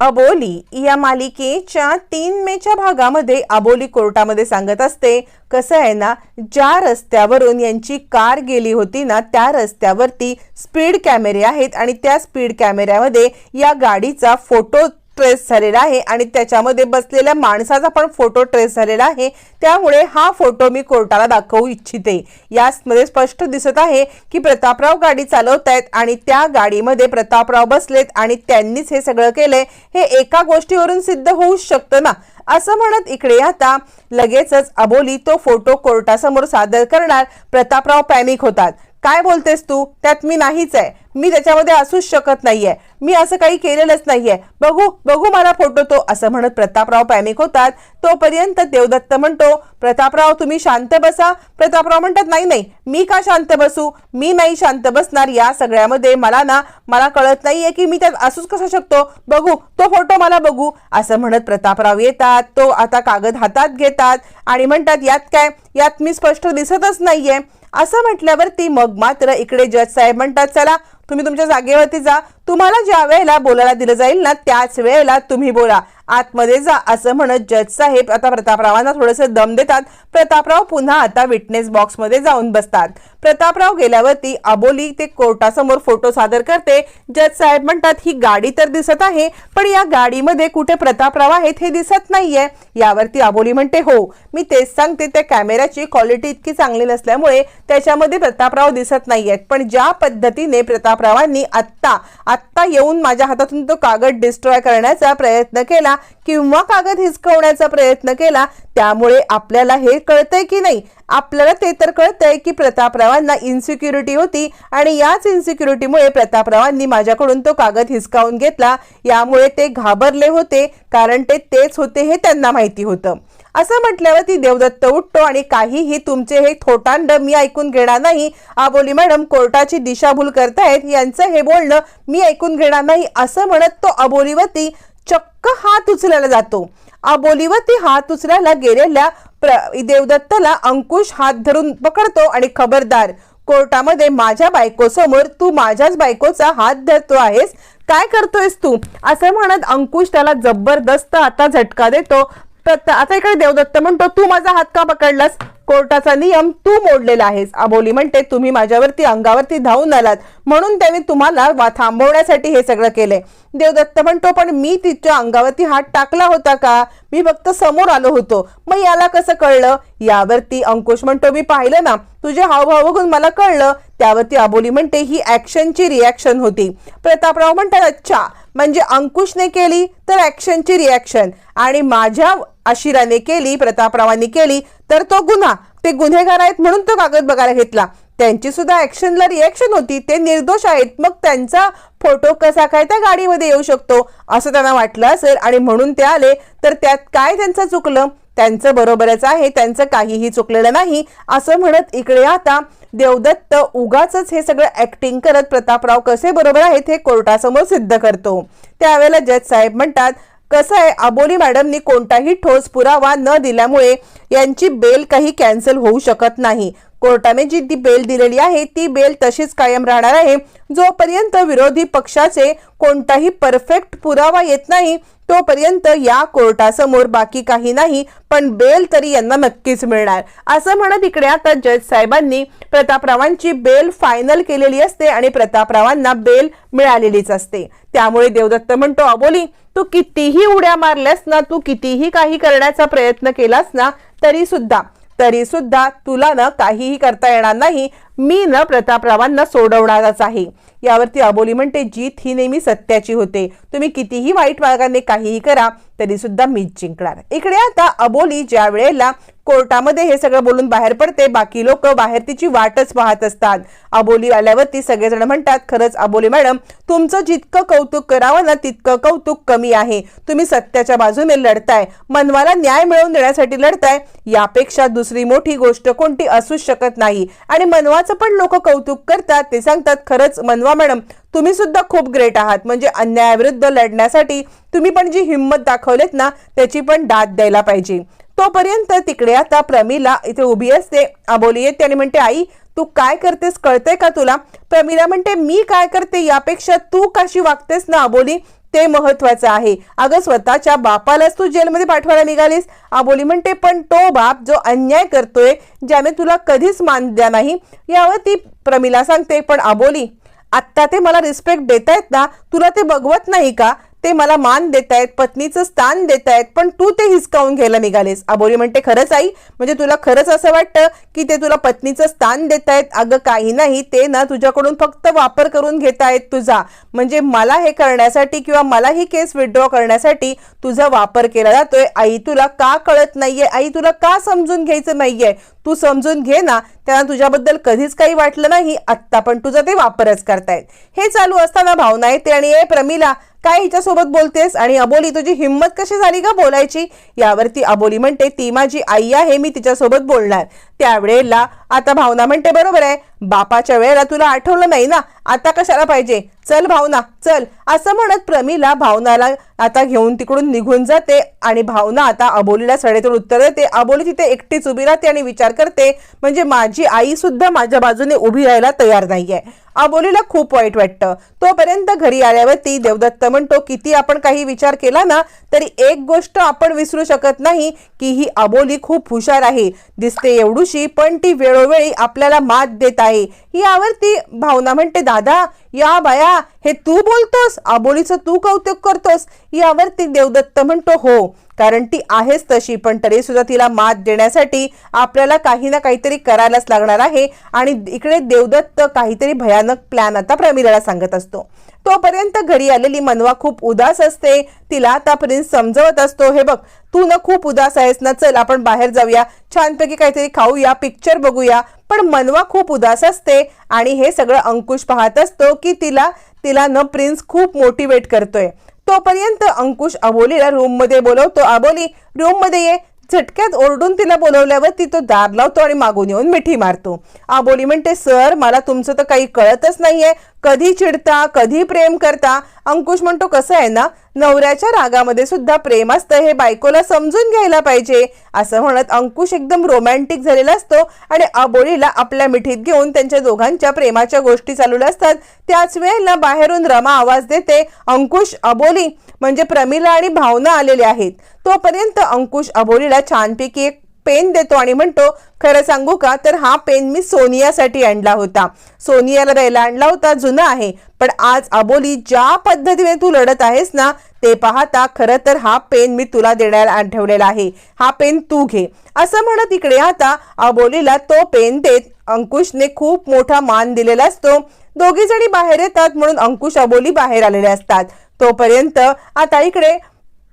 अबोली या मालिकेच्या तीन मेच्या भागामध्ये अबोली कोर्टामध्ये सांगत असते कसं आहे ना ज्या रस्त्यावरून यांची कार गेली होती ना त्या रस्त्यावरती स्पीड कॅमेरे आहेत आणि त्या स्पीड कॅमेऱ्यामध्ये या गाडीचा फोटो ट्रेस झालेला आहे आणि त्याच्यामध्ये बसलेल्या माणसाचा पण फोटो ट्रेस झालेला आहे. त्यामुळे हा फोटो मी कोर्टाला दाखवू इच्छिते. यामध्ये स्पष्ट दिसत आहे की प्रतापराव गाडी चालवत आहेत आणि त्या गाडीमध्ये प्रतापराव बसलेत आणि त्यांनीच हे सगळं केलंय. हे एका गोष्टीवरून सिद्ध होऊच शकतं ना? असं म्हणत इकडे आता लगेचच अबोली तो फोटो कोर्टासमोर सादर करणार. प्रतापराव पॅनिक होतात. काय बोलतेस तू? त्यात मी नाहीच आहे. मी त्याच्यामध्ये असूच शकत नाहीये. मी असं काही केलेलंच नाहीये. बघू बघू मला फोटो तो असं म्हणत प्रतापराव पॅनिक होतात. तोपर्यंत देवदत्त म्हणतो प्रतापराव तुम्ही शांत बसा. प्रतापराव म्हणतात नाही नाही मी का शांत बसू? मी नाही शांत बसणार या सगळ्यामध्ये. मला ना मला कळत नाहीये की मी त्यात असूच कसं शकतो. बघू तो फोटो मला बघू. असं म्हणत प्रतापराव येतात. तो आता कागद हातात घेतात आणि म्हणतात यात काय? यात मी स्पष्ट दिसतच नाहीये. असं म्हटल्यावरती मग मात्र इकडे जज साहेब म्हणतात चला तुम्ही तुमच्या जागेवरती जा. तुम्हाला ज्या वेळेला बोलायला दिलं जाईल ना त्याच वेळेला तुम्ही बोला. आतमध्ये जा असं म्हणत जज साहेब आता प्रतापरावांना थोडंसं दम देतात. प्रतापराव पुन्हा आता विटनेस बॉक्समध्ये जाऊन बसतात. प्रतापराव गेल्यावरती अबोली ते कोर्टासमोर फोटो सादर करते. जज साहेब म्हणतात ही गाडी तर दिसत आहे पण या गाडीमध्ये कुठे प्रतापराव आहेत हे दिसत नाहीये. यावरती अबोली म्हणते हो मी तेच सांगते त्या कॅमेऱ्याची क्वालिटी इतकी चांगली नसल्यामुळे त्याच्यामध्ये प्रतापराव दिसत नाहीयेत. पण ज्या पद्धतीने प्रतापरावांनी आत्ता आत्ता येऊन माझ्या हातातून तो कागद डिस्ट्रॉय करण्याचा प्रयत्न केला किंवा कागद हिसकवण्याचा प्रयत्न केला त्यामुळे आपल्याला हे कळतंय की नाही? आपल्याला ते तर कळतंय की प्रतापरावांना इन्सिक्युरिटी होती आणि याच इन्सिक्युरिटीमुळे प्रतापरावांनी माझ्याकडून तो कागद हिसकावून घेतला. यामुळे ते घाबरले होते कारण ते तेच होते हे त्यांना माहिती होतं. असं म्हटल्यावर ती देवदत्त उठतो आणि काहीही तुमचे हे थोटांड मी ऐकून घेणार नाही. आबोली मॅडम कोर्टाची दिशाभूल करतायत यांचं हे बोलणं मी ऐकून घेणार नाही असं म्हणत तो अबोलीवरती चक्क हात उचलायला जातो. अबोलीवरती हात उचलायला गेलेल्या प्र- अंकुश हात धरून पकडतो आणि खबरदार कोर्टामध्ये माझ्या बायकोसमोर तू माझ्याच बायकोचा हात धरतो आहेस? काय करतोयस तू? असं म्हणत अंकुश त्याला जबरदस्त आता झटका देतो. प्रत- आता इकडे देवदत्त म्हणतो तू माझा हात का पकडलास? कोर्टाचा नियम तू मोडलेला आहेस. अबोली म्हणते तुम्ही माझ्यावरती अंगावरती धावून आलात. म्हणून त्याने तुम्हाला वा- थांबवण्यासाठी हे सगळं केलंय. देवदत्त म्हणतो पण मी तिच्या अंगावरती हात टाकला होता का? मी फक्त समोर आलो होतो. मग याला कसं कळलं? यावरती अंकुश म्हणतो मी पाहिलं ना. तुझे हावभाव बघून मला कळलं. त्यावरती अबोली म्हणते ही ऍक्शनची रिॲक्शन होती. प्रतापराव म्हणतात अच्छा. म्हणजे अंकुशने केली तर ॲक्शनची रिॲक्शन आणि माझ्या आशिराने केली प्रतापरावांनी केली तर तो गुन्हा. ते गुन्हेगार आहेत म्हणून तो कागद बघायला घेतला. त्यांची सुद्धा ॲक्शनला रिॲक्शन होती. ते निर्दोष आहेत. मग त्यांचा फोटो कसा काय त्या गाडीमध्ये येऊ शकतो? असं त्यांना वाटलं असेल. आणि म्हणून ते आले. तर त्यात काय त्यांचं चुकलं? त्यांचं बरोबरच आहे. त्यांचं काहीही चुकलेलं नाही. असं म्हणत इकडे आता देवदत्त उगाच हे सगळं ऍक्टिंग करत प्रतापराव कसे बरोबर आहेत हे कोर्टासमोर सिद्ध करतो. त्यावेळेला जज साहेब म्हणतात कसं आहे अबोली मॅडमनी कोणताही ठोस पुरावा न दिल्यामुळे यांची बेल काही कॅन्सल होऊ शकत नाही. कोर्टाने जी ती बेल दिलेली आहे ती बेल तशीच कायम राहणार आहे. जोपर्यंत विरोधी पक्षाचे कोणताही परफेक्ट पुरावा येत नाही तोपर्यंत या कोर्टासमोर बाकी काही नाही पण बेल तरी यांना नक्कीच मिळणार. असं म्हणत इकडे आता जज साहेबांनी प्रतापरावांची बेल फायनल केलेली असते आणि प्रतापरावांना बेल मिळालेलीच असते. त्यामुळे देवदत्त म्हणतो अबोली तू कितीही उड्या मारल्यास ना तू कितीही काही करण्याचा प्रयत्न केलास ना तरी सुद्धा तरी सुद्धा तुला ना काहीही करता येणार नाही. मी न प्रतापरावांना सोडवणारच आहे. यावरती अबोली म्हणते जीत ही नेहमी सत्याची होते. तुम्ही कितीही वाईट मार्गाने काहीही करा तरी सुद्धा मीच जिंकणार. इकडे आता अबोली ज्या वेळेला कोर्टामध्ये हे सगळं बोलून बाहेर पडते बाकी लोक बाहेर तिची वाटच पाहत असतात. अबोली आल्यावरती सगळेजण म्हणतात खरंच अबोली मॅडम तुमचं जितकं कौतुक करावं ना तितकं कौतुक कमी आहे. तुम्ही सत्याच्या बाजूने लढताय. मनवाला न्याय मिळवून देण्यासाठी लढताय. यापेक्षा दुसरी मोठी गोष्ट कोणती असूच शकत नाही. आणि मनवा मनवाचं पण लोक कौतुक करतात. ते सांगतात खरंच मनवा मॅडम तुम्ही सुद्धा खूप ग्रेट आहात. म्हणजे अन्यायाविरुद्ध लढण्यासाठी तुम्ही पण जी हिंमत दाखवलेत ना त्याची पण दाद द्यायला पाहिजे. तोपर्यंत तिकडे आता प्रमिला इथे उभी असते. अबोली येते आणि म्हणते आई तू काय करतेस? कळतंय का तुला? प्रमिला म्हणते मी काय करते? यापेक्षा तू कशी वागतेस ना अबोली? ते महत्वाचं आहे. अगं स्वतःच्या बापालाच तू जेलमध्ये पाठवायला निघालीस? आबोली म्हणते पण तो बाप जो अन्याय करतोय ज्याने तुला कधीच मान द्या नाही. यावर ती प्रमिला सांगते पण आबोली आत्ता ते मला रिस्पेक्ट देतायत ना? तुला ते बघवत नाही का? ते मला मान देत आहेत पत्नीचं स्थान देत आहेत पण तू ते हिसकावून घ्यायला निघालेस. आबोली म्हणते खरंच आई म्हणजे तुला खरंच असं वाटतं की ते तुला पत्नीचं स्थान देत आहेत अगं काही नाही ते ना तुझ्याकडून फक्त वापर करून घेत आहेत तुझा. म्हणजे मला हे करण्यासाठी किंवा मला ही केस विथड्रॉ करण्यासाठी तुझा वापर केला जातोय. आई तुला का कळत नाहीये? आई तुला का समजून घ्यायचं नाहीये? तू समजून घे ना त्यांना तुझ्याबद्दल कधीच काही वाटलं नाही आत्ता पण तुझा ते वापरच करतायत. हे चालू असताना भावना येते आणि ए प्रमिला काय हिच्यासोबत बोलतेस? आणि अबोली तुझी हिंमत कशी झाली का बोलायची? यावरती अबोली म्हणते ती माझी आई आहे मी तिच्यासोबत बोलणार. त्यावेळेला आता भावना म्हणते बरोबर आहे. बापाच्या वेळेला तुला आठवलं नाही ना? आता कशाला पाहिजे? चल भावना चल. असं म्हणत प्रमिला भावनाला आता घेऊन तिकडून निघून जाते आणि भावना आता अबोलीला सडेतोड उत्तर देते. अबोली तिथे एकटीच उभी राहते आणि विचार करते म्हणजे माझी आई सुद्धा माझ्या बाजूने उभी राहायला तयार नाहीये. अबोलीला खूप वाईट वाटतं. तोपर्यंत घरी आल्यावरती देवदत्त म्हणतो किती आपण काही विचार केला ना तरी एक गोष्ट आपण विसरू शकत नाही की ही अबोली खूप हुशार आहे. दिसते एवढूशी पण ती वेळोवेळी आपल्याला मात देत आहे. यावरती भावना म्हणते दादा या बाया हे तू बोलतोस? अबोलीचं तू कौतुक करतोस? यावरती देवदत्त म्हणतो हो. कारण ती आहेच तशी पण तरी सुद्धा तिला मात देण्यासाठी आपल्याला काही ना काहीतरी करायलाच लागणार आहे. आणि इकडे देवदत्त काहीतरी भयानक प्लॅन आता प्रमिलाला सांगत असतो. तोपर्यंत घरी आलेली मनवा खूप उदास असते. तिला आता प्रिन्स समजवत असतो. हे बघ तू ना खूप उदास आहेस ना चल आपण बाहेर जाऊया. छानपैकी काहीतरी खाऊया पिक्चर बघूया. पण मनवा खूप उदास असते आणि हे सगळं अंकुश पाहत असतो की तिला तिला न प्रिन्स खूप मोटिवेट करतोय. तोपर्यंत अंकुश अबोलीला रूममध्ये बोलवतो. अबोली रूममध्ये ये. झटक्यात ओरडून तिला बोलवल्यावर ती तो दार लावतो आणि मागून येऊन मिठी मारतो. आबोली म्हणते सर मला तुमचं तर काही कळतच नाहीये. कधी चिडता कधी प्रेम करता अंकुश म्हणतो कसं आहे ना नवऱ्याच्या रागामध्ये सुद्धा प्रेम असतं हे बायकोला समजून घ्यायला पाहिजे. असं म्हणत अंकुश एकदम रोमॅन्टिक झालेला असतो आणि अबोलीला आपल्या मिठीत घेऊन त्यांच्या दोघांच्या प्रेमाच्या गोष्टी चालू असतात. त्याच वेळेला बाहेरून रमा आवाज देते अंकुश अबोली म्हणजे प्रमिला आणि भावना आलेल्या आहेत. तोपर्यंत अंकुश अबोलीला छानपैकी एक पेन देतो आणि म्हणतो खरं सांगू का? तर हा पेन मी सोनियासाठी आणला होता. सोनियाला द्यायला आणला होता जुना आहे. पण आज अबोली ज्या पद्धतीने तू लढत आहेस ना ते पाहता खरं तर हा पेन मी तुला देण्याला ठेवलेला आहे. हा पेन तू घे. असं म्हणत इकडे आता अबोलीला तो पेन देत अंकुशने खूप मोठा मान दिलेला असतो. दोघी जणी बाहेर येतात म्हणून अंकुश अबोली बाहेर आलेले असतात. तोपर्यंत आता इकडे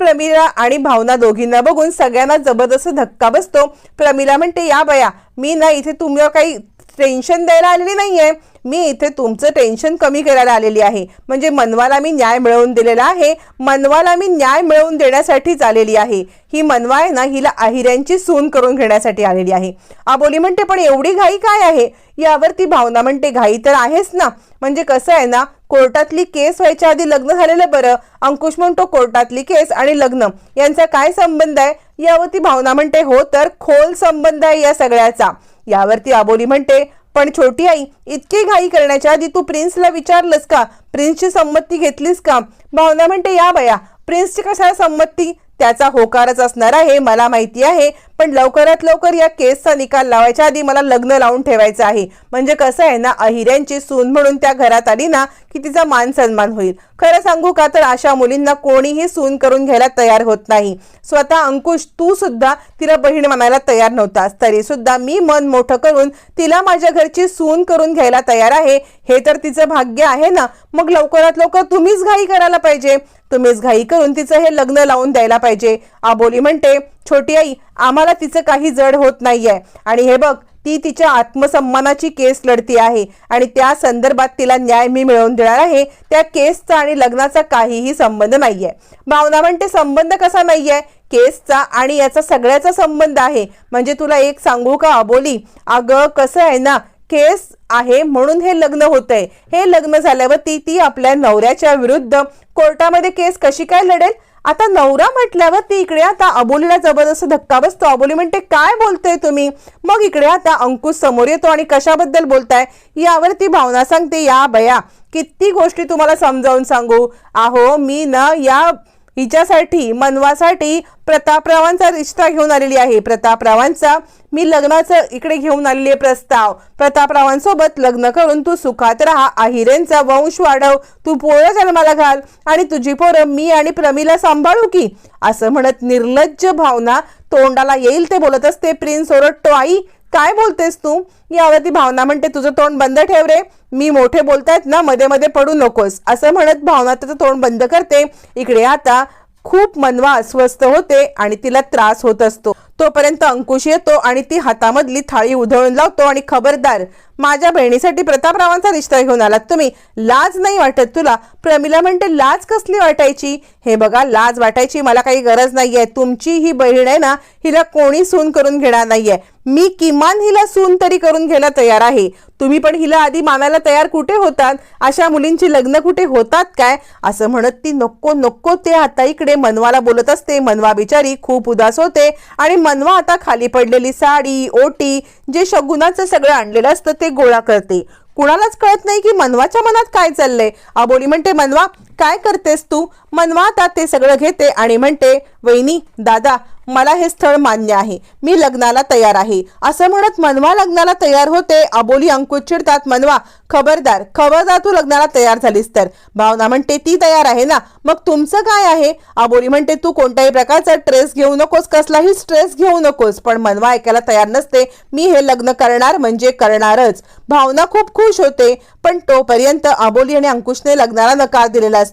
प्रमिला आणि भावना दोघींना बघून सगळ्यांना जबरदस्त धक्का बसतो. प्रमिला म्हणते या बया मी ना इथे तुम्हाला काही टेन्शन द्यायला आलेली नाही आहे मी इथे तुमचं टेन्शन कमी करायला आलेली आहे. म्हणजे मनवाला मी न्याय मिळवून दिलेला आहे. मनवाला मी न्याय मिळवून देण्यासाठीच आलेली आहे. ही मनवा आहे ना हिला अहिऱ्यांची सून करून घेण्यासाठी आलेली आहे. आबोली म्हणते पण एवढी घाई काय आहे? यावरती भावना म्हणते घाई तर आहेच ना. म्हणजे कसं आहे ना कोर्टातली केस व्हायच्या आधी लग्न झालेलं बरं? अंकुश म्हणतो कोर्टातली केस आणि लग्न यांचा काय संबंध आहे? यावरती भावना म्हणते हो तर खोल संबंध आहे या सगळ्याचा. यावरती आबोली म्हणते पण छोटी आई इतकी घाई करण्याच्या आधी तू प्रिन्सला विचारलंस का? प्रिन्सची संमती घेतलीस का? भावना म्हणते या बया प्रिन्सची कशाला संमती? त्याचा होकारच असणार आहे मला माहिती आहे. पण लवकरात लवकर या केसचा निकाल लावायच्या आधी मला लग्न लावून ठेवायचं आहे. म्हणजे कसं आहे ना अहिऱ्यांची सून म्हणून त्या घरात आली ना की तिचा मान सन्मान होईल. खरं सांगू का तर अशा मुलींना कोणीही सून करून घ्यायला तयार होत नाही. स्वतः अंकुश तू सुद्धा तिला बहीण मानायला तयार नव्हतास. तरी सुद्धा मी मन मोठं करून तिला माझ्या घरची सून करून घ्यायला तयार आहे. हे तर तिचं भाग्य आहे ना. मग लवकरात लवकर तुम्हीच घाई करायला पाहिजे. तुम्हीच घाई करून तिचं हे लग्न लावून द्यायला पाहिजे. आबोली म्हणते छोटी आई आम्हाला तिचं काही जड होत नाहीये. आणि हे बघ ती तिच्या आत्मसन्मानाची केस लढती आहे. आणि त्या संदर्भात तिला न्याय मी मिळवून देणार आहे. त्या केसचा आणि लग्नाचा काहीही संबंध नाहीये. भावना म्हणते संबंध कसा नाहीये? केसचा आणि याचा सगळ्याचा संबंध आहे. म्हणजे तुला एक सांगू का अबोली अगं कसं आहे ना केस आहे म्हणून हे लग्न होतंय. हे लग्न झाल्यावर ती ती आपल्या नवऱ्याच्या विरुद्ध कोर्टामध्ये केस कशी काय लढेल? आता नवरा म्हटल्यावर ती इकडे आता अबोलीला जबरदस्त धक्का बसतो. अबोली म्हणते काय बोलतोय तुम्ही? मग इकडे आता अंकुश समोर येतो आणि कशाबद्दल बोलताय? यावर ती भावना सांगते या बया किती गोष्टी तुम्हाला समजावून सांगू. आहो मी ना या हिच्यासाठी मनवासाठी प्रतापरावांचा रिश्ता घेऊन आलेली आहे. प्रतापरावांचा मी लग्नाचं इकडे घेऊन आलेली आहे प्रस्ताव प्रतापरावांसोबत लग्न करून तू सुखात राहा. आहिरेंचा वंश वाढव. तू पोरं जन्माला घाल आणि तुझी पोरं मी आणि प्रमीला सांभाळू की? असं म्हणत निर्लज्ज भावना तोंडाला येईल ते बोलत असते प्रिन्स ओरडतो आई काय बोलतेस तू? यावरती भावना म्हणते तुझं तोंड बंद ठेव रे. मी मोठे बोलतायत ना मध्ये मध्ये पडू नकोस. असं म्हणत भावना त्याचं तोंड बंद करते. इकडे आता खूप मनवा अस्वस्थ होते आणि तिला त्रास होत असतो. तोपर्यंत अंकुश येतो आणि ती हातामधली थाळी उधळून लावतो आणि खबरदार माझ्या बहिणीसाठी प्रतापरावांचा रिश्ता घेऊन आलात तुम्ही. लाज नाही वाटत तुला. प्रमिला म्हणते लाज कसली वाटायची? हे बघा लाज वाटायची मला काही गरज नाहीये. तुमची ही बहीण आहे ना हिला कोणी सून करून घेणार नाहीये. मी किमान हिला सून तरी करून घ्यायला तयार आहे. तुम्ही पण हिला आधी मानायला तयार कुठे होतात? अशा मुलींची लग्न कुठे होतात काय? असं म्हणत ती नको नको ते आता इकडे मनवाला बोलत असते. मनवा बिचारी खूप उदास होते आणि मनवा आता खाली पडलेली साडी ओटी जे शगुनाचं सगळं आणलेलं असतं ते गोळा करते. कुणालाच कळत नाही की मनवाच्या मनात काय चाललंय. अबोली म्हणते मनवा काय करतेस तू? मनवा आता ते सगळं घेते आणि म्हणते वहिनी दादा मला हे स्थळ मान्य आहे. मी लग्नाला तयार आहे. असं म्हणत मनवा लग्नाला तयार होते. अबोली अंकुश चिडतात मनवा खबरदार खबरदार तू लग्नाला तयार झालीस तर. भावना म्हणते ती तयार आहे ना. मग तुमचं काय आहे? अबोली म्हणते तू कोणत्याही प्रकारचा स्ट्रेस घेऊ नकोस कसलाही स्ट्रेस घेऊ नकोस पण मनवा ऐकायला तयार नसते. मी हे लग्न करणार म्हणजे करणारच. भावना खूप खुश होते पण तोपर्यंत अबोली आणि अंकुशने लग्नाला नकार दिलेला असतो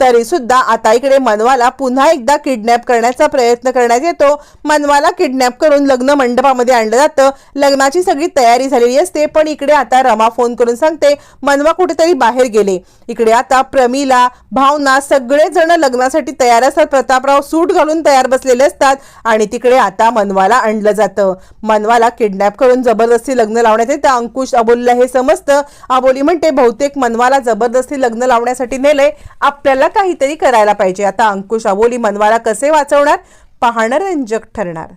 तरी सुद्धा आता इकडे मनवाला पुन्हा एकदा किडनॅप करण्याचा प्रयत्न करण्यात येतो. मनवाला किडनॅप करून लग्न मंडपामध्ये आणलं जातं. लग्नाची सगळी तयारी झालेली असते पण इकडे आता रमा फोन करून सांगते मनवा कुठेतरी बाहेर गेले. इकडे आता प्रमीला भावना सगळेजण लग्नासाठी तयार असतात. प्रतापराव सूट घालून तयार बसलेले असतात आणि तिकडे आता मनवाला आणलं जातं. मनवाला किडनॅप करून जबरदस्ती लग्न लावण्यात येतं. अंकुश अबोलीला हे समजतं. अबोली म्हणते बहुतेक मनवाला जबरदस्ती लग्न लावण्यासाठी नेले आपल्याला काहीतरी करायला पाहिजे. आता अंकुश अबोली मनवाला कसे वाचवणार? पाहणं रंजक ठरणार.